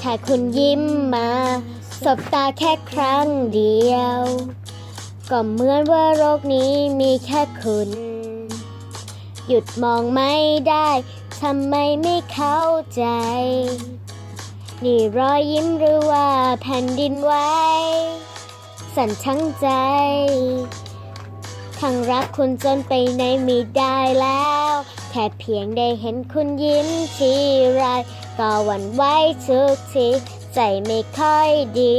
แค่คุณยิ้มมา สบตาแค่ครั้งเดียว ก็เหมือนว่าโลกนี้มีแค่คุณ หยุดมองไม่ได้ทำไมไม่เข้าใจ นี่รอยยิ้มหรือว่าแผ่นดินไหวสั่นทั้งใจทั้งรักคุณจนไปไหนไม่ได้แล้ว แค่เพียงได้เห็นคุณยิ้มทีไร ก็หวั่นไหวทุกที ใจไม่ค่อยดี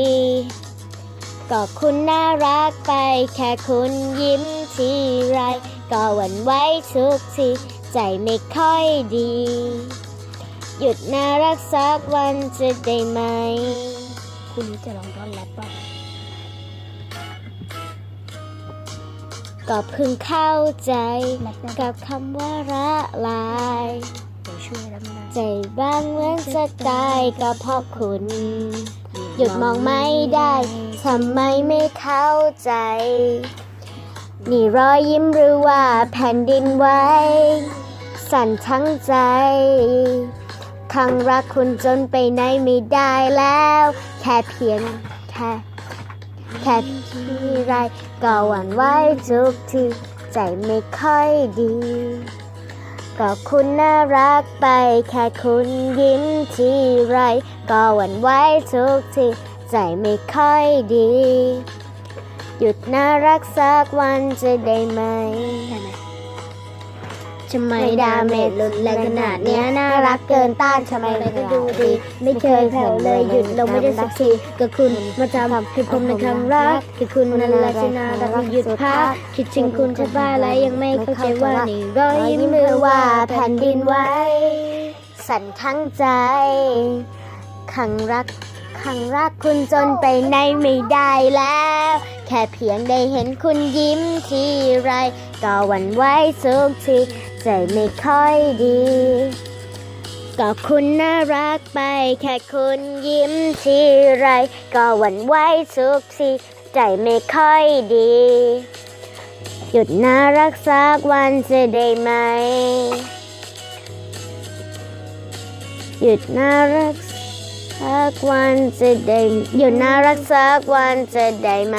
ก็คุณน่ารักไปแค่คุณยิ้มทีไร ก็หวั่นไหวทุกที ใจไม่ค่อยดี หยุดน่ารักสักวันจะได้ไหม คุณจะลองต้อนรับป่ะ ก็เพิ่งเข้าใจแรปได้กับคำว่าละลายเดี๋ยวช่วยแล้วไม่ได้ใจบ้างเหมือนจะตายก็เพราะคุณ หยุดมองไม่ได้ทำไมไม่เข้าใจ นี่รอยยิ้มหรือว่าแผ่นดินไหวสั่นทั้งใจทั้งรักคุณจนไปไหนไม่ได้แล้ว แค่เพียงแค่ แค่ที่ไรก็หวั่นไหวทุกทีใจไม่ค่อยดีก็คุณน่ารักไปแค่คุณยิ้มทีไร ก็หวั่นไหวทุกทีใจไม่ค่อยดี หยุดน่ารักสักวันจะได้ไหม ทำไมดาเมจรุนแรงขนาดเนี้ยน่ารักเกินต้านทำไมไรก็ดูดี ไม่เคยแผ่วเลยหยุดลงไม่ได้สักทีก็คุณมาทำให้ผมในครั้งรักคือคุณนั่นแหละที่น่ารักไม่หยุดพักคิดถึงคุณแทบบ้าอะไรยังไม่เข้าใจว่านี่รอยยิ้มมือว่าแผ่นดินไหวสั่นทั้งใจขังรักขังรักคุณจนไปไหนไม่ได้แล้ว แค่เพียงได้เห็นคุณยิ้มทีไร ก็หวั่นไหวทุกที ใจไม่ค่อยดี ก็คุณน่ารักไป แค่คุณยิ้มทีไร ก็หวั่นไหวทุกทีใจไม่ค่อยดี หยุดน่ารักสักวันจะได้ไหม หยุดน่ารักสักวันจะได้หยุดน่ารักสักวันจะได้ไหม